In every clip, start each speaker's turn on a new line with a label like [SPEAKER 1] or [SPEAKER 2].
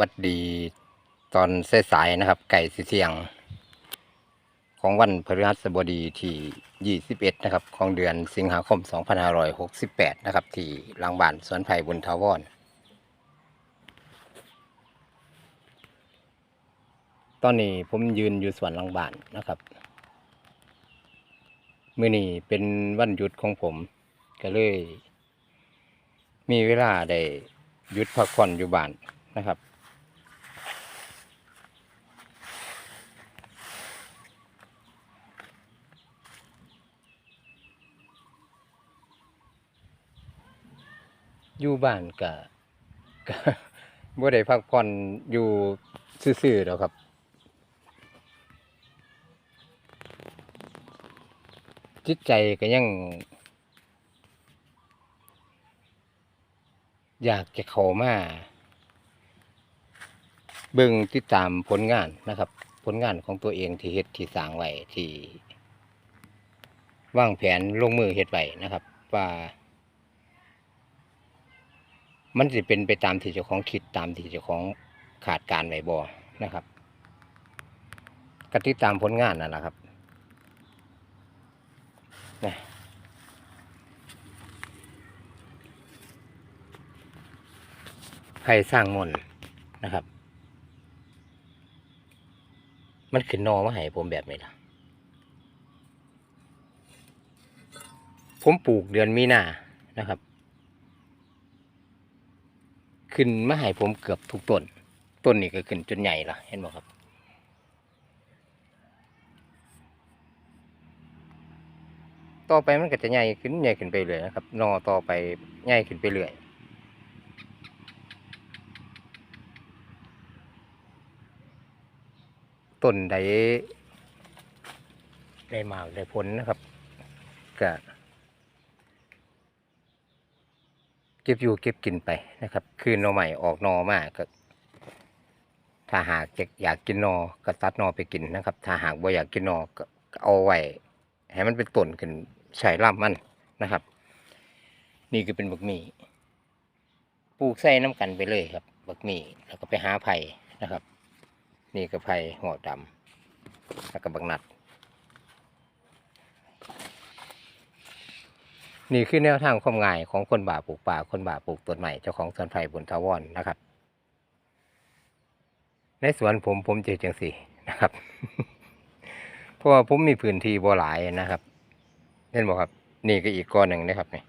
[SPEAKER 1] วัดดีตอนสายๆนะครับ ไก่สีเสียง ของวันพฤหัสบดีที่ 21 นะครับ ของเดือนสิงหาคม 2568 นะครับ ที่ลังบ้านสวนไผ่บุญทาวรตอนนี้ผมยืนอยู่สวนลังบ้านนะครับมื่อนี้เป็นวันหยุดของผม ก็เลย มีเวลาได้หยุดพักผ่อนอยู่บ้านนะครับ อยู่บ้านก็ก็บ่ได้พักผ่อนอยู่ซื่อๆหรอกครับ จิตใจก็ยัง อยากจะเข้ามาเบิ่งติดตามผลงานนะครับ ผลงานของตัวเองที่เฮ็ดที่สร้างไว้ที่วางแผนลงมือเฮ็ดไว้นะครับ ว่า มันจะเป็นไปตามที่เจ้าของคิดตามที่เจ้าของขาดการไว้บ่นะครับกติดตามผลงานนั่นแหละครับนะใครสร้างมนนะครับ มันขึ้นนอมาให้ผมแบบนี้ล่ะ ผมปลูกเดือนมีนานะครับ ขึ้นมาให้ผมเกือบทุกต้น ต้นนี้ก็ขึ้นจนใหญ่ละเห็นไหมครับ ต่อไปมันก็จะใหญ่ขึ้นใหญ่ขึ้นไปเรื่อยนะครับนอต่อไปใหญ่ขึ้นไปเรื่อยต้นใดได้มากได้ผลนะครับก็ เก็บอยู่เก็บกินไปนะครับ คือหนอใหม่ออกนอมากก็ถ้าหากอยากกินนอก็ตัดนอไปกินนะครับ ถ้าหากบ่าอยากกินนอก็เอาไว้ให้มันเป็นต้นขึ้นใช้ลำมันนะครับ นี่คือเป็นบักมี่ปลูกใส่น้ำกันไปเลยครับ บักมี่แล้วก็ไปหาไผ่นะครับ นี่ก็ไผ่หัวดำแล้วก็บักนัด นี่คือแนวทางความง่ายของคนบ่าปลูกป่าคนบ่าปลูกต้นใหม่เจ้าของสวนไผ่บุญทาวรนะครับ ในสวนผมผมเจอจังสี่นะครับ เพราะว่าผมมีพื้นที่บ่หลายนะครับเห็นบอกครับ นี่ก็อีกก้อนหนึ่งนะครับนี่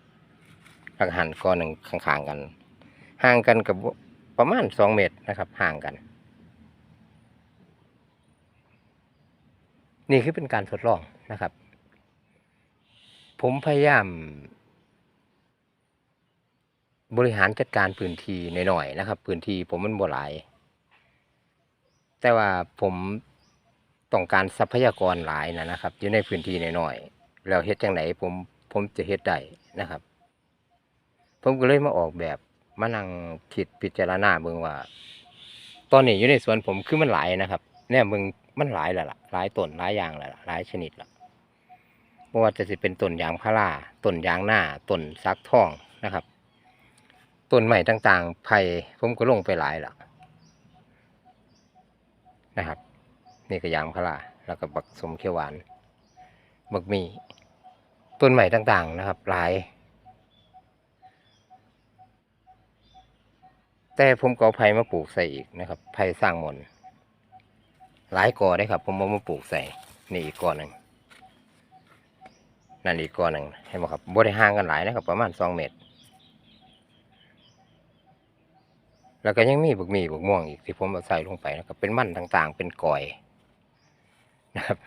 [SPEAKER 1] หลักหันก้อนหนึ่งข้างๆกัน ห่างกันกับประมาณสองเมตรนะครับ ห่างกัน นี่คือเป็นการทดลองนะครับ ผมพยายาม บริหารจัดการพื้นที่หน่อยๆนะครับ พื้นที่ผมมันบ่หลาย แต่ว่าผมต้องการทรัพยากรหลายนะนะครับ อยู่ในพื้นที่หน่อยๆแล้วเฮ็ดจังไหนผมผมจะเฮ็ดได้นะครับ ผมก็เลยมาออกแบบมานั่งคิดพิจารณาเบิ่งว่า ตอนนี้อยู่ในสวนผมคือมันหลายนะครับ เนี่ยมึงมันหลายแล้วล่ะหลายต้นหลายอย่างแล้วล่ะหลายชนิดแล้ว ไม่ว่าจะสิเป็นต้นยางพาราต้นยางหน้าต้นซักทองนะครับต้นใหม่ต่างๆไผ่ผมก็ลงไปหลายแล้วนะครับ นี่ก็ยางพาราแล้วก็บักสมเขียวหวาน บักมีต้นใหม่ต่างๆนะครับ หลาย แต่ผมก็ไผ่มาปลูกใส่อีกนะครับไผ่สร้างมนหลายกอได้ครับ ผมเอามาปลูกใส่นี่อีกกอหนึ่ง นั่นอีกก้อนหนึ่งเห็นไหมครับบริห่างกันหลายนะครับ ประมาณสองเมตร แล้วก็ยังมีบุกมีบุกม่วงอีกที่ผมเอาใส่ลงไปนะครับ เป็นมันต่างๆ เป็นก่อยนะครับ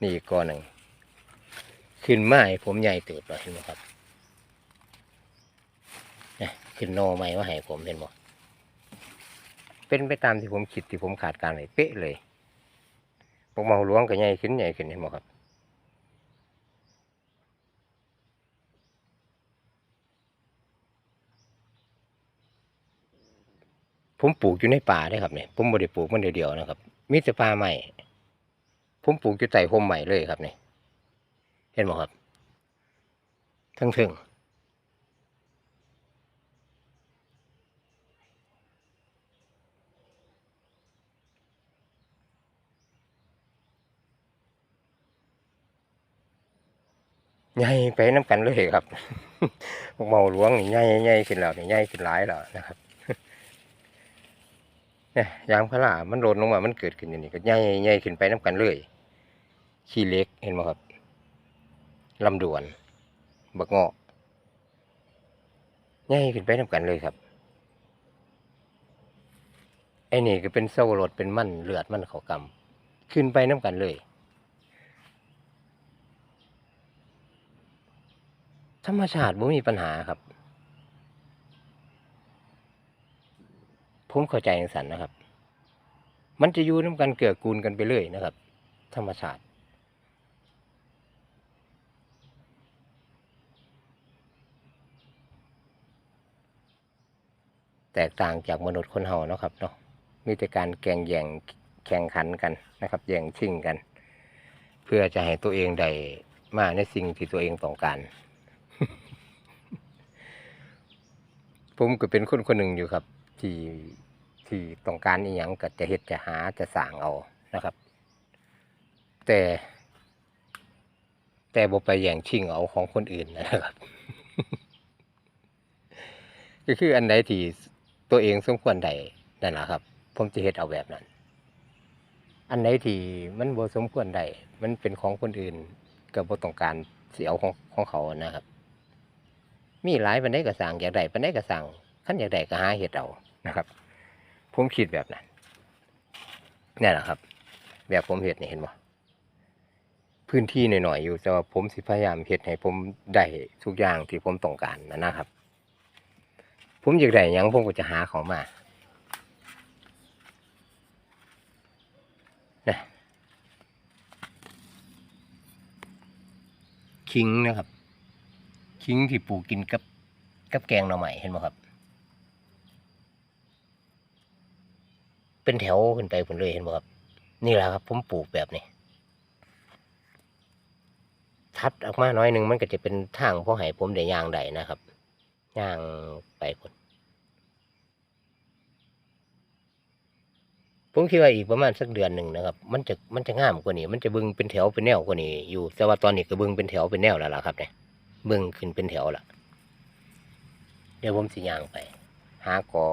[SPEAKER 1] นี่อีกกอนหนึ่งขึ้นไม้ผมใหญ่เติบแล้วเห็นไหมครับเนี่ยขึ้นโนไม้มาให้ผมเห็นบ่เป็นไปตามที่ผมคิดที่ผมขาดการไว้เป๊ะเลยพวกเมาหลวงก็ใหญ่ขึ้นใหญ่ขึ้นเห็นบ่ครับ ผมปลูกอยู่ในป่าได้ครับเนี่ยผมไม่ได้ปลูกมันเดียวๆนะครับ มีแต่ป่าใหม่ผมปลูกอยู่ใต่ห่มใหม่เลยครับเนี่ยเห็นไหมครับ ทั้งถึงใหญ่ไปน้ำกันเลยครับเมาหลวงนี่ใหญ่ใหญ่ขึ้นแล้วนี่ใหญ่ขึ้นหลายแล้วนะครับ เนี่ยยางพารามันโดนลงมา มันเกิดขึ้นอย่างนี้ก็ใหญ่ใหญ่ขึ้นไปน้ำกันเลย ขี้เล็กเห็นไหมครับลำดวน บักเงาะใหญ่ขึ้นไปน้ำกันเลยครับไอ้นี่ก็เป็นโซ่รถเป็นมันเลือดมันเขากำขึ้นไปน้ำกันเลยธรรมชาติบ่มีปัญหาครับ ผมเข้าใจอย่างสันนะครับ มันจะอยู่น้ำกันเกื้อกูลกันไปเลยนะครับ ธรรมชาติแตกต่างจากมนุษย์คนเฮาเนาะครับเนาะมีแต่การแข่งแย่งแข่งขันกันนะครับ แย่งชิงกัน เพื่อจะให้ตัวเองได้มาในสิ่งที่ตัวเองต้องการ ผมก็เป็นคนคนหนึ่งอยู่ครับ ที่ที่ต้องการอีหยังก็จะเฮ็ดจะหาจะสร้างเอานะครับ แต่ แต่บ่ไปแย่งชิงเอาของคนอื่นนะครับ ก็คืออันใดที่ตัวเองสมควรได้นั่นแหละครับ ผมจะเฮ็ดเอาแบบนั้น อันใดที่มันบ่สมควรได้มันเป็นของคนอื่นก็บ่ต้องการเสิเอาของของเขานะครับ มีหลายปานใดก็สั่งอยากได้ปานใดก็สั่งคันอยากได้ก็หาเฮ็ดเอา นะครับผมคิดแบบนั้นนี่แหละครับ แบบผมเฮ็ดนี่เห็นบ่พื้นที่หน่อยๆอยู่แต่ว่าผมสิพยายามเฮ็ดให้ผมได้ทุกอย่างที่ผมต้องการนะนะครับ ผมอยากได้ยังผมก็จะหาเขามานะคิงนะครับ คิงที่ปลูกกินกับกับแกงหน่อไม้เห็นไหมครับ เป็นแถวขึ้นไปผลเลยเห็นไหมครับ นี่แหละครับ ผมปลูกแบบนี้ ทัดออกมาน้อยหนึ่งมันก็จะเป็นทางพ่อให้ผมได้ย่างได้นะครับย่างไปผลผมคิดว่าอีกประมาณสักเดือนหนึ่งนะครับ มันจะมันจะงามกว่านี้ มันจะบึงเป็นแถวเป็นแนวกว่านี้อยู่ แต่ว่าตอนนี้ก็บึงเป็นแถวเป็นแนวแล้วล่ะครับเนี่ยบึงขึ้นเป็นแถวละเดี๋ยวผมสิย่างไป หากอ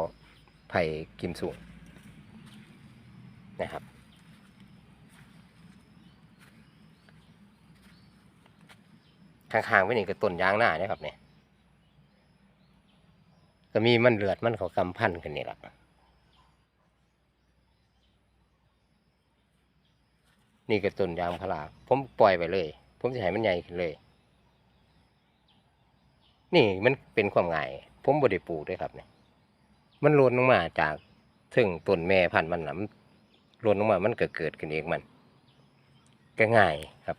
[SPEAKER 1] ไผ่กิมสูง นะครับ ข้างๆไว้นี่ก็ต้นยางหน้าเนี่ยครับเนี่ยก็มีมันเลือดมันเขากำพันขึ้นนี่แหละนี่ก็ต้นยางพาราผมปล่อยไปเลย ผมจะให้มันใหญ่ขึ้นเลย นี่มันเป็นความง่าย ผมบ่ได้ปลูกด้วยครับเนี่ยมันหล่นลงมาจากถึงต้นแม่พันธุ์มันนะมัน หล่นลงมามันเกิดเกิดขึ้นเองมันก็ง่ายครับ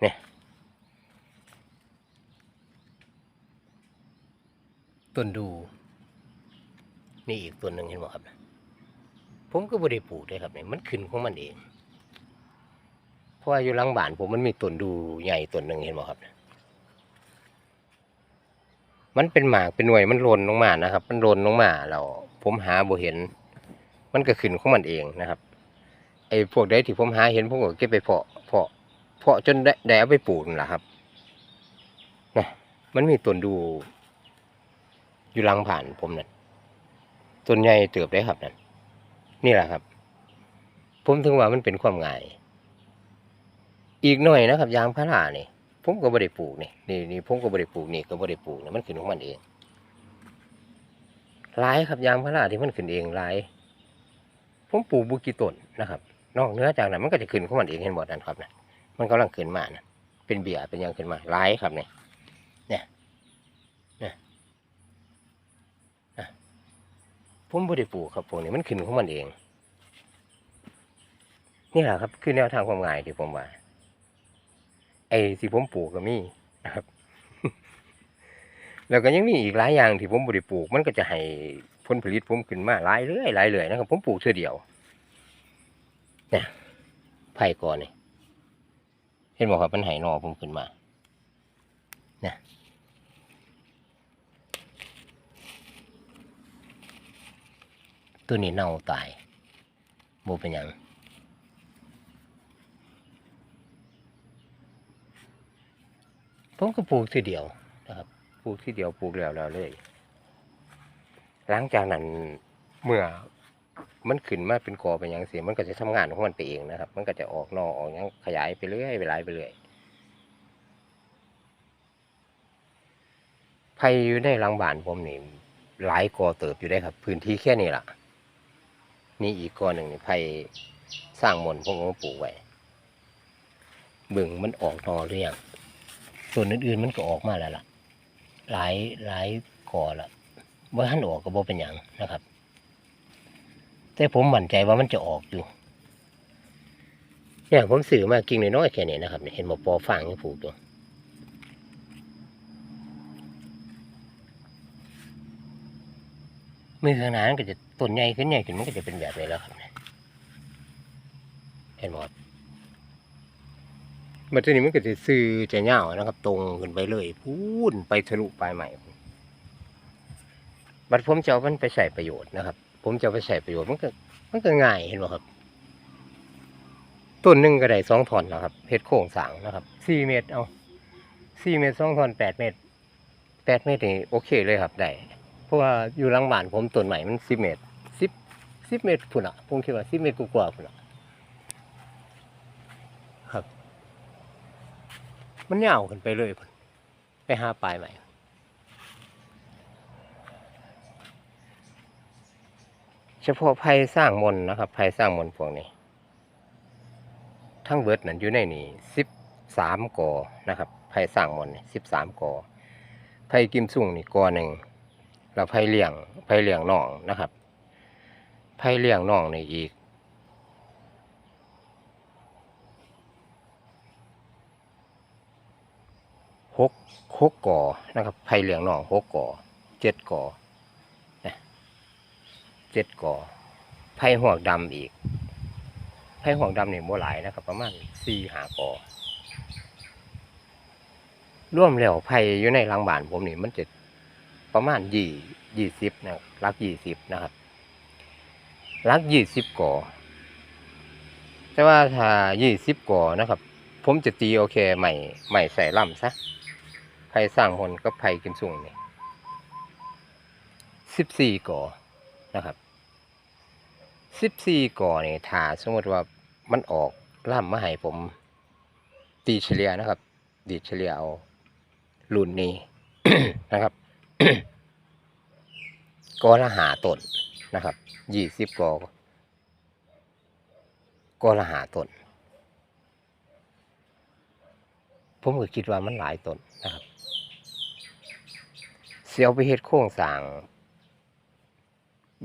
[SPEAKER 1] เนี่ยต้นดู นี่อีกต้นหนึ่งเห็นไหมครับผมก็บ่ได้ปลูกเลยครับเนี่ยมันขึ้นของมันเอง เพราะว่าอยู่หลังบ้านผมมันมีต้นดูใหญ่ต้นหนึ่งเห็นไหมครับมันเป็นหมากเป็นหน่วยมันหล่นลงมานะครับ มันหล่นลงมาแล้วผมหาบ่เห็น มันก็ขึ้นของมันเองนะครับไอ้พวกใดที่ผมหาเห็นผมก็เก็บไปเพาะเพาะเพาะจนได้ได้เอาไปปลูกนั่นแหละครับนะมันมีต้นดูอยู่ลังผ่านผมนั่นต้นใหญ่เติบได้ครับนั่นนี่แหละครับ ผมถึงว่ามันเป็นความง่าย อีกหน่อยนะครับ ยางพาราเนี่ยผมก็บ่ได้ปลูกนี่นี่นี่ผมก็บ่ได้ปลูกนี่ก็บ่ได้ปลูกนี่มันขึ้นของมันเองหลายครับยางพาราที่มันขึ้นเองหลาย ผมปลูกบุกีต้นนะครับ นอกเหนือจากนั้นมันก็จะขึ้นของมันเองเห็นหมดนั่นครับนะมันกำลังขึ้นมานะเป็นเบียร์เป็นยังขึ้นมาหลายครับเนี่ยเนี่ยเนี่ยนะผมบ่ได้ปลูกครับพวกนี้มันขึ้นของมันเอง นี่แหละครับ คือแนวทางความง่ายที่ผมว่าไอ้ที่ผมปลูกก็มีนะครับ แล้วก็ยังมีอีกหลายอย่างที่ผมบ่ได้ปลูกมันก็จะให้ ลผลิตผมขึ้นมาหลายเรื่อยหลายเรื่อยนะครับ ผมปลูกเท่อเดียวเนี่ยไผ่ก่อนนี่เห็นบอกครับมันไหหนอผมขึ้นมาเนี่ยตัวนี้เน่าตายโบเป็นยังผมก็ปลูกทีเดียวนะครับปลูกทีเดียวปลูกแล้วแล้วเลย หลังจากนั้นเมื่อมันขึ้นมาเป็นกอเป็นหยังเสียมันก็จะทำงานของมันไปเองนะครับ มันก็จะออกนอออกยังขยายไปเรื่อยไปหลายไปเรื่อยไผ่อยู่ในหลังบานผมนี่หลายกอเติบอยู่ได้ครับ พื้นที่แค่นี้ล่ะ นี่อีกกอหนึ่งนี่ไผ่สร้างมนต์ผมก็มาปลูกไว้เบิ่งมันออกนอหรือยังส่วนอื่นๆมันก็ออกมาแล้วล่ะ หลายหลายกอละ ว่าท่านออกก็บ่เป็นหยังนะครับ แต่ผมมั่นใจว่ามันจะออกอยู่เนี่ยผมสื่อมากิ่งน้อยๆแค่นี้นะครับเห็นหมอปอฟางที่ผูกตัวมือข้าน้านก็จะต้นใหญ่ขึ้นใหญ่ขึ้นมันก็จะเป็นแบบนี้แล้วครับเห็นหมดบัดนี้มันก็จะซื้อจะเงาวนะครับ ตรงขึ้นไปเลย พูนไปทะลุปลายใหม่ บัดผมจะเอามันไปใส่ประโยชน์นะครับ ผมจะไปใส่ประโยชน์มันก็มันก็ง่ายเห็นไหมครับต้นหนึ่งก็ได้สองถอนนะครับเพชรโค้งสางนะครับสี่เมตรเอาสี่เมตรสองถอนแปดเมตรแปดเมตรนี่โอเคเลยครับได้เพราะว่าอยู่หลังบ้านผมต้นใหม่มันสิบเมตรสิบสิบเมตรพุ่นอะผมคิดว่าสิบเมตรกว่าพุ่นอะครับ มันยาวขึ้นไปเลยพุ่นไปหาปลายใหม่ เฉพาะภัยสร้างมนต์นะครับภัยสร้างมนต์พวกนี้ ทั้งเบิดนั้นอยู่ในนี่สิบสามกอนะครับภัยสร้างมนต์สิบสามกอภัยกิมสุ่งนี่กอหนึ่งแล้วภัยเลี้ยงภัยเลี้ยงน่องนะครับภัยเลี้ยงน่องนี่อีกหกหกกอนะครับภัยเลี้ยงน่องหกกอเจ็ดกอ เจ็ดก่อไผ่หวกดำอีกไผ่หวกดำเนี่ยโมหลายนะครับ ประมาณสี่หาก่อร่วมแล้วไผ่อยู่ในรังบานผมนี่มันจะประมาณยี่ยี่สิบนะรักยี่สิบนะครับรักยี่สิบก่อแต่ว่าถ้ายี่สิบก่อนะครับ ผมจะตีโอเคใหม่ใหม่ใส่ล่ำซะไผ่สร้างคนก็ไผ่กิมซุงนี่สิบสี่ก่อนะครับ สิบสี่ก่อนี่ถ้าสมมติว่ามันออกล่ำมาให้ผม ตีเฉลี่ยนะครับ ดีเฉลี่ยเอารุ่นนี้นะครับกอละหาต้นนะครับยี่สิบกอกอละหาต้นผมก็คิดว่ามันหลายต้นนะครับเสียวไปเฮ็ดโครงสร้าง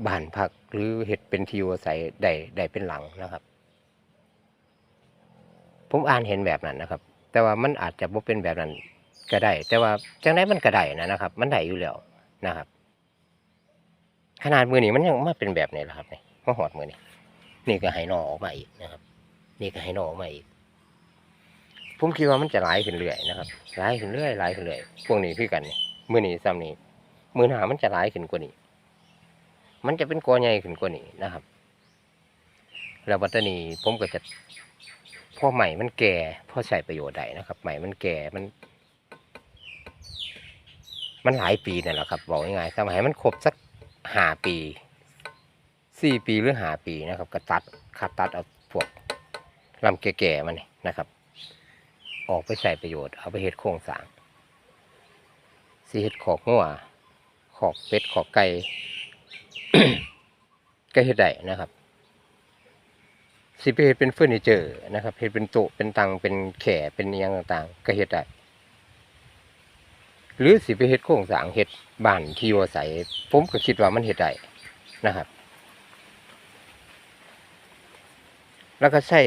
[SPEAKER 1] บ้านพักหรือเห็ดเป็นที่อยู่อาศัยได้ได้เป็นหลังนะครับ ผมอ่านเห็นแบบนั้นนะครับ แต่ว่ามันอาจจะบ่เป็นแบบนั้นก็ได้ แต่ว่าจังไดมันก็ได้นะนะครับ มันได้อยู่แล้วนะครับ ขนาดมือนี้มันยังมาเป็นแบบนี้แหละครับนี่มาหอดมือนี้นี่ก็ให้นอออกมาอีกนะครับ นี่ก็ให้นอออกมาอีกผมคิดว่ามันจะหลายขึ้นเรื่อยนะครับหลายขึ้นเรื่อยหลายขึ้นเรื่อยพวกนี้คือกันนี่มือนี้ซ้ำนี้มือหนามันจะหลายขึ้นกว่านี้ มันจะเป็นกอใหญ่ขึ้นกว่านี้นะครับ แล้วบัตตานีผมก็จะพอใหม่มันแก่พอใช้ประโยชน์ได้นะครับใหม่มันแก่มัน มันหลายปีนั่นแหละครับบอกง่ายๆสมัยมันครบสักห้าปีสี่ปีหรือห้าปีนะครับก็ตัดขัดตัดเอาพวกลำแก่ๆมันนะครับ ออกไปใช้ประโยชน์เอาไปเฮ็ดโครงสร้างสีเฮ็ดขอกงัวขอกเป็ดขอกไก่ ก็เฮ็ดได้นะครับสิไปเฮ็ดเป็นเฟอร์นิเจอร์นะครับเฮ็ดเป็นโต๊ะเป็นตังเป็นแขเป็นอหยังต่างๆ ก็เฮ็ดได้หรือสิไปเฮ็ดโครงสร้างเฮ็ดบ้านที่อยู่อาศัยผมก็คิดว่ามันเฮ็ดได้นะครับ แล้วก็ใช้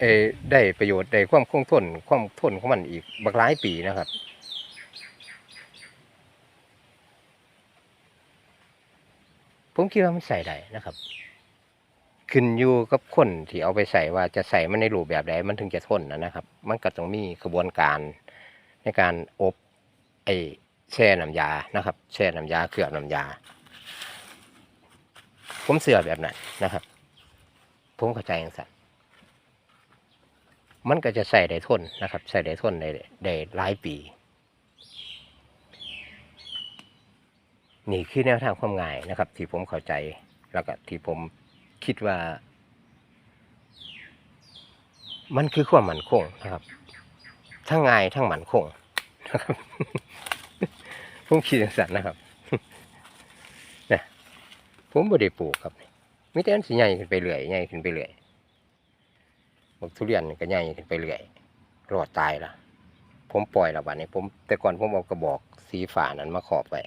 [SPEAKER 1] เอได้ประโยชน์ได้ความคงทนความทนของมันอีกบักหลายปีนะครับ ผมคิดว่ามันใส่ได้นะครับ ขึ้นอยู่กับคนที่เอาไปใส่ว่าจะใส่มันในรูปแบบใดมันถึงจะทนนะนะครับ มันก็ต้องมีกระบวนการในการอบไอแช่น้ำยานะครับ แช่น้ำยาเคลือบน้ำยา ผมเสือแบบนั้นนะครับ ผมเข้าใจอย่างสันมันก็จะใส่ได้ทนนะครับ ใส่ได้ทนได้ได้หลายปี นี่คือแนวทางความง่ายนะครับ ที่ผมเข้าใจแล้วก็ที่ผมคิดว่า มันคือความมั่นคงนะครับทั้งง่ายทั้งมั่นคงนะครับผมคิดอย่างนั้นนะครับนะผมบ่ได้ปลูกครับมิแต่อันสิใหญ่ขึ้นไปเรื่อยใหญ่ขึ้นไปเรื่อยบักทุเรียนก็ใหญ่ขึ้นไปเรื่อยรอดตายละผมปล่อยละบัดนี้ผมแต่ก่อนผมเอากระบอกสีฝานั้นมาขอบไว้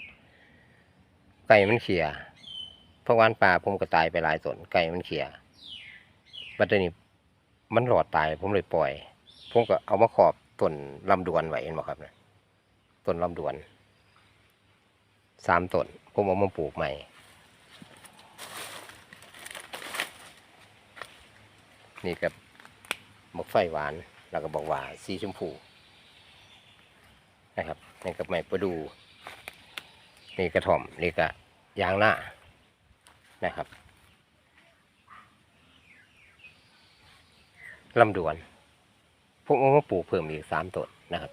[SPEAKER 1] ไก่มันเขียเพราะวานป่าผมก็ตายไปหลายตนไก่มันเขียบัดนี้มันรอดตายผมเลยปล่อย ผมก็เอามาขอบต้นลำดวนไว้เห็นบ่ครับนะต้นลำดวนสามต้นผมเอามาปลูกใหม่ นี่กับมกไฟหวาน แล้วก็บอกว่าสีชมพูนะครับนี่กับไม้ประดู นี่กระถ่อมนี่ก็ยางหน้านะครับลำดวนผมเอามาปลูกเพิ่มอีกสามต้นนะครับ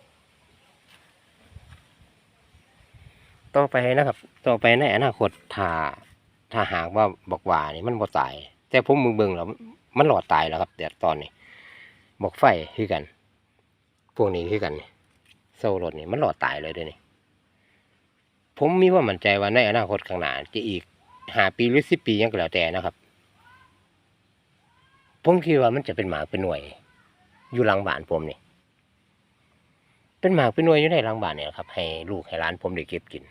[SPEAKER 1] ต่อไปนะครับ ต่อไปในอนาคตถ้าถ้าหากว่าบอกว่านี่มันบ่ตาย แต่ผมมึงเบิ่งแล้วมันหลอดตายแล้วครับแต่ตอนนี้บอกไฟคือกัน พวกนี้คือกันนี่โซ่รถนี่มันหลอดตายเลยด้วยนี่ ผมมีความมั่นใจว่าในอนาคตข้างหน้าจะอีกห้าปีหรือสิบปียังก็แล้วแต่นะครับ ผมคิดว่ามันจะเป็นหมาเป็นหน่วย อยู่หลังบ้านผมนี่เป็นหมากเป็นหน่วยอยู่ในหลังบ้านเนี่ยครับ ให้ลูกให้ร้านผมได้เก็บกิน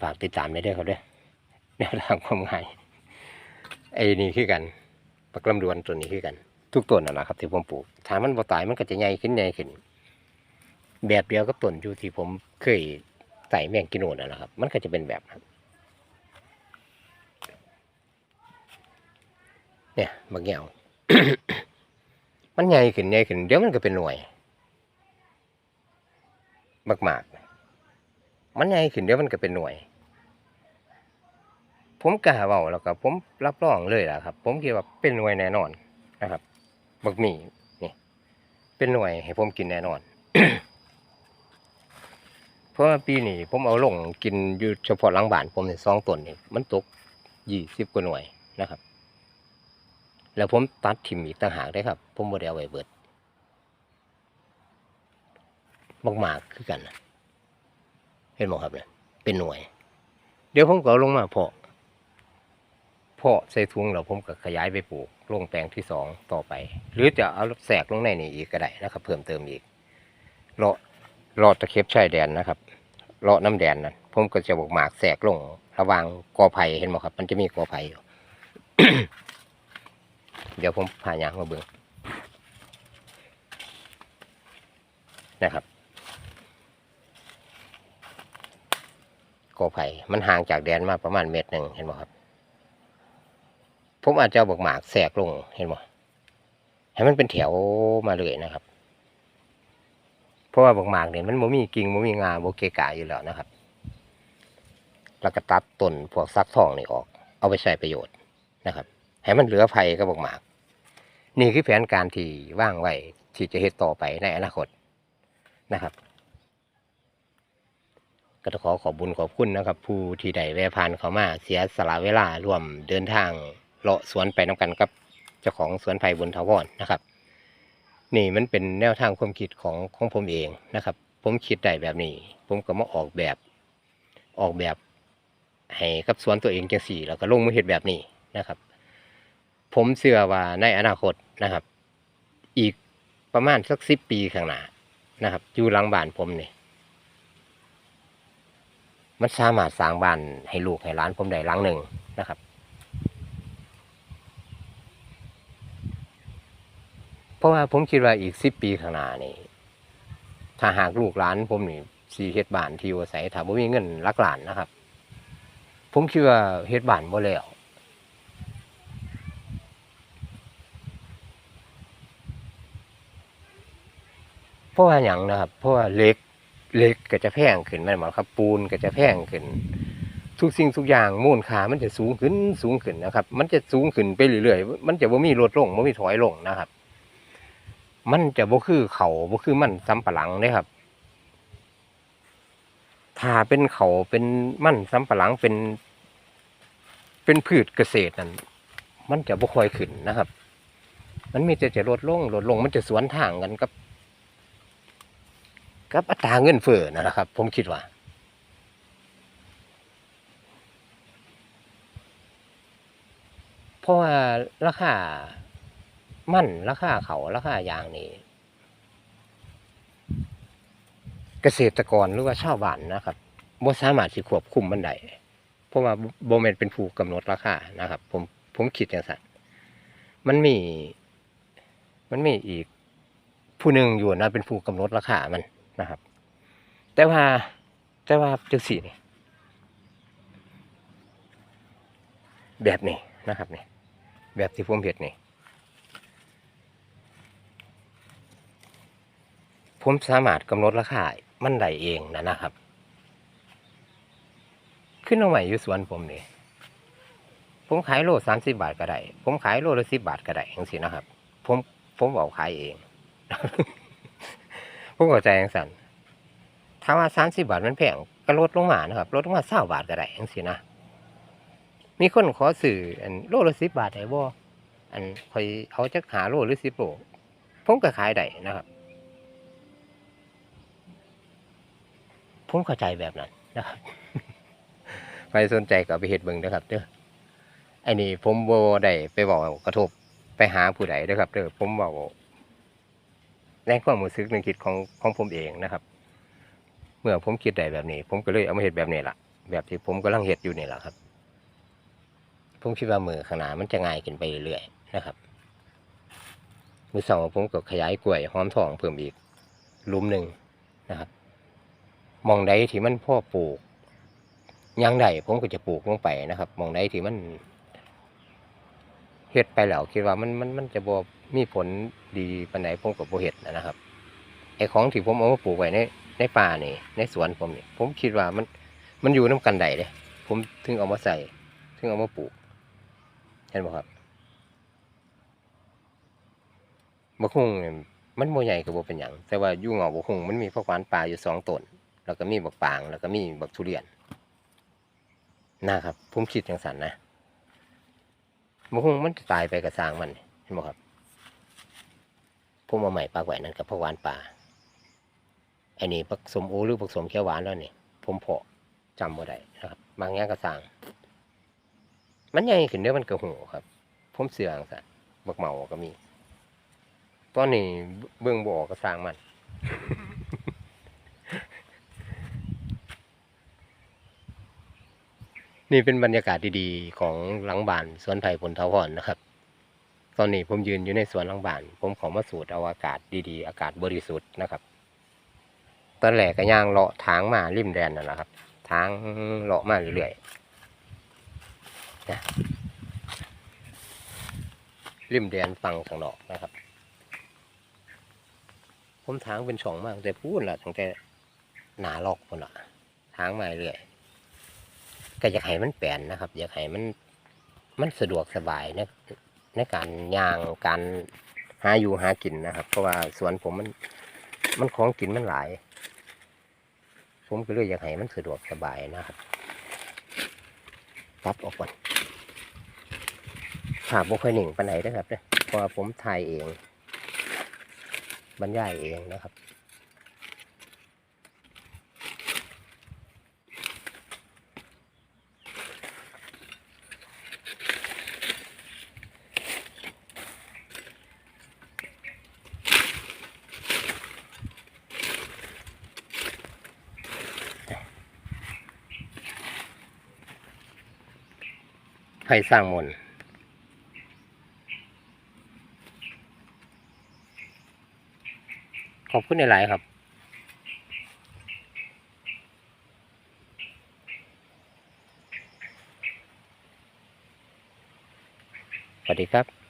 [SPEAKER 1] ฝากติดตามได้ด้วยครับเด้วยแนวทางความง่ายไอ้นี่คือกันปักลำดวนตัวนี้คือกัน ทุกต้นนะนแหละครับที่ผมปลูกถ้ามันบ่ตายมันก็จะใหญ่ขึ้นใหญ่ขึ้น แบบเดียวกับต้นอยู่ที่ผมเคยใส่แมงกินโนนนะนะครับ มันก็จะเป็นแบบนั้นเนี่ยบางอย่างมันใหญ่ขึ้นใหญ่ขึ้นเดี๋ยวมันก็เป็นหน่วยมากๆมันใหญ่ขึ้นเดี๋ยวมันก็เป็นหน่วย ผมกล้าเว้าแล้วก็ผมรับรองเลยล่ะครับ ผมคิดว่าเป็นหน่วยแน่นอนนะครับ บักหมี่นี่เป็นหน่วยให้ผมกินแน่นอน เพราะว่าปีนี้ผมเอาลงกินอยู่เฉพาะหลังบ้านผมเนี่ยสองต้นนี่มันตกยี่สิบกว่าหน่วยนะครับ แล้วผมตัดถิมอีกต่างหากได้ครับ ผมบ่ได้เอาไว้เบิดมากๆคือกันนะเห็นบ่ครับเนี่ยเป็นหน่วย เดี๋ยวผมก็ลงมาเพาะ เพาะใส่ถุงแล้วผมก็ขยายไปปลูกลงแปลงที่สองต่อไป หรือจะเอาแสกลงในนี่อีกก็ได้นะครับ เพิ่มเติมอีกเลาะเลาะตะเข็บชายแดนนะครับเลาะน้ำแดนนั้นผมก็จะบอกหมากแสกลง ระหว่างกอไผ่เห็นบ่ครับ มันจะมีกอไผ่อยู่เดี๋ยวผมพายางมาเบิ่งนะครับกอไผ่มันห่างจากแดนมาประมาณเมตรหนึ่งเห็นไหมครับ ผมอาจจะเอกหมากแสกลงเห็นไหมให้มันเป็นแถวมาเลยนะครับ เพราะว่าบักหมากเนี่ยมันบ่มีกิ่งบ่มีงาบ่เกกะอยู่แล้วนะครับ แล้วก็ตัดต้นพวกซักทองนี่ออก เอาไปใช้ประโยชน์นะครับ ให้มันเหลือไผ่ก็บอกหมาก นี่คือแผนการที่ว่างไว้ที่จะเฮ็ดต่อไปในอนาคตนะครับก็ต้องขอขอบบุญขอบคุณนะครับ ผู้ที่ได้แวะผ่านเขามาเสียสละเวลาร่วมเดินทาง เลาะสวนไปน้กันกับเจ้าของสวนไผ่บุญทวรนะครับ นี่มันเป็นแนวทางความคิดของของผมเองนะครับ ผมคิดได้แบบนี้ ผมก็มาออกแบบออกแบบให้กับสวนตัวเองจังสี่ แล้วก็ลงมือเฮ็ดแบบนี้นะครับ ผมเชื่อว่าในอนาคตนะครับ อีกประมาณสักสิบปีข้างหน้านะครับอยู่หลังบ้านผมเนี่ยมันสามารถสร้างบ้านให้ลูกให้หลานผมได้หลังหนึ่งนะครับ เพ ราะว่าผมคิดว่าอีกสิบปีข้างหน้านี่ถ้าหากลูกหลานผมนี่สีเฮ็ดบ้านที่อยู่อาศัยถ้าบ่มีเงินหลักหลานนะครับ ผมคิดว่าเฮ็ดบ้านบ่แล้วเพราะว่าอย่างนะครับ เพราะว่าเหล็กเหล็กก็จะแพงขึ้นแม่นบ่ครับ ปูนก็จะแพงขึ้น ทุกสิ่งทุกอย่างมูลค่ามันจะสูงขึ้นสูงขึ้นนะครับ มันจะสูงขึ้นไปเรื่อยๆมันจะบ่มีลดลงบ่มีถอยลงนะครับ มันจะบ่คือเขาบ่คือมันสำปะหลังเด้ครับ ถ้าเป็นเขาเป็นมันสำปะหลังเป็น เป็นพืชเกษตรนั่นมันจะบ่ค่อยขึ้นนะครับ มันมีแต่จะลดลงลดลงมันจะสวนทางกันกับ กับอัตราเงินเฟ้อนั่นแหละครับ ผมคิดว่าเพราะว่าราคา มั่นราคาเขาราคายางนี่เกษตรกรหรือว่าชาวบ้านนะครับบ่สามารถสิควบคุมมันได้เพราะว่าบ่แม่นเป็นผู้กำหนดราคานะครับ ผมผมคิดอย่างนั้นมันมี มันมีอีกผู้หนึ่งอยู่นะเป็นผู้กำหนดราคามันนะครับ แต่ว่าแต่ว่าจังสี่นี่แบบนี้นะครับนี่แบบที่ผมเห็นนี่ ผมสามารถกำหนดราคามันได้เองนะนะครับ ขึ้นมาใหม่อยู่สวนผมนี่ผมขายโลสามสิบาทก็ได้ ผมขายโลละสิบบาทก็ได้อย่างสินะครับ ผมผมเอาขายเอง ผมเข้าใจอย่างสันถ้าว่าสามสิบาทมันแพงก็ลดลงมานะครับลดลงมาเศร้าบาทก็ได้อย่างสินะมีคนขอสื่ออันโลละสิบบาทได้บ่อันคอยเอาจักหาโลหรือสิบโลผมก็ขายได้นะครับ ผมเข้าใจแบบนั้นนะครับใครสนใจก็ไปเฮ็ดเบิ่งนะครับเด้อไอ้นี่ผมบ่ได้ไปบอกกระทบไปหาผู้ใดเด้อครับเด้อผมเว้าในความรู้สึกนึกคิดของของผมเองนะครับ เมื่อผมคิดได้แบบนี้ ผมก็เลยเอามาเฮ็ดแบบนี้ล่ะ แบบที่ผมกำลังเฮ็ดอยู่นี่แหละครับ ผมคิดว่ามือข้างหน้ามันจะง่ายขึ้นไปเรื่อยๆนะครับมือสองผมก็ขยายกล้วยหอมทองเพิ่มอีกลุมหนึ่งนะครับ มองใดที่มันพ่อปลูกยังใดผมก็จะปลูกลงไปนะครับมองใดที่มันเฮ็ดไปแล้วคิดว่ามันมันมันจะบ่มีผลดีปานใดผมก็บ่เฮ็ดนะครับไอ้ของที่ผมเอามาปลูกไว้ในในป่านี่ในสวนผมนี่ผมคิดว่ามันมันอยู่น้กันได้เด้ผมถึงเอามาใส่ถึงเอามาปลูกเห็นบ่ครับบกฮุ่งเนี่ยมันโมใหญ่กับโบเป็นหยังแต่ว่ายู่เหงาบกฮุ่งมันมีพวกหวานป่าอยู่สองต้น แล้วก็มีบักปาง แล้วก็มีบักทุเรียนนะครับผมคิดอย่างสันนะบกฮุ่งมันตายไปกับสางมันเห็นบ่ครับผมเอาใหม่ปลาแหวนนั่นกับพวกหวานป่าไอ้นี่ผสมโอหรือผสมเขียวหวานแล้วนี่ผมเพาะจำบ่ได้นะครับ บางอย่างก็สาง มันใหญ่ขึ้นเด้อมันกระหูครับ ผมเสืองซะบักเหมาก็มีตอนนี้เบิ่งบ่อกก็สร้างมัน นี่เป็นบรรยากาศดีๆ ของหลังบ้านสวนไผ่ผลทาวรนะครับ ตอนนี้ผมยืนอยู่ในสวนหลังบ้าน ผมขอมาสูดเอาอากาศดีๆ อากาศบริสุทธิ์นะครับ ตอนแรกก็ย่างเลาะทางมาริมแดนนั่นแหละครับ ทางเลาะมาเรื่อยๆริมแดนฟังข้างนอกนะครับ ผมทางเป็นช่องมากแต่พูดละตั้งแต่หนาลอกคนละทางมาเรื่อย ก็อยากให้มันแปลนนะครับ อยากให้มันมันสะดวกสบายในในการย่างการหาอยู่หากินนะครับ เพราะว่าสวนผมมันมันของกินมันหลาย ผมก็เลยอยากให้มันสะดวกสบายนะครับตับออกก่อนภาพบ่ค่อยหนึ่งปานไหนนะครับเนี่ยเพราะผมถ่ายเอง บรรยายเองนะครับ ไผ่สร้างมนขอบคุณหลายๆครับสวัสดีครับ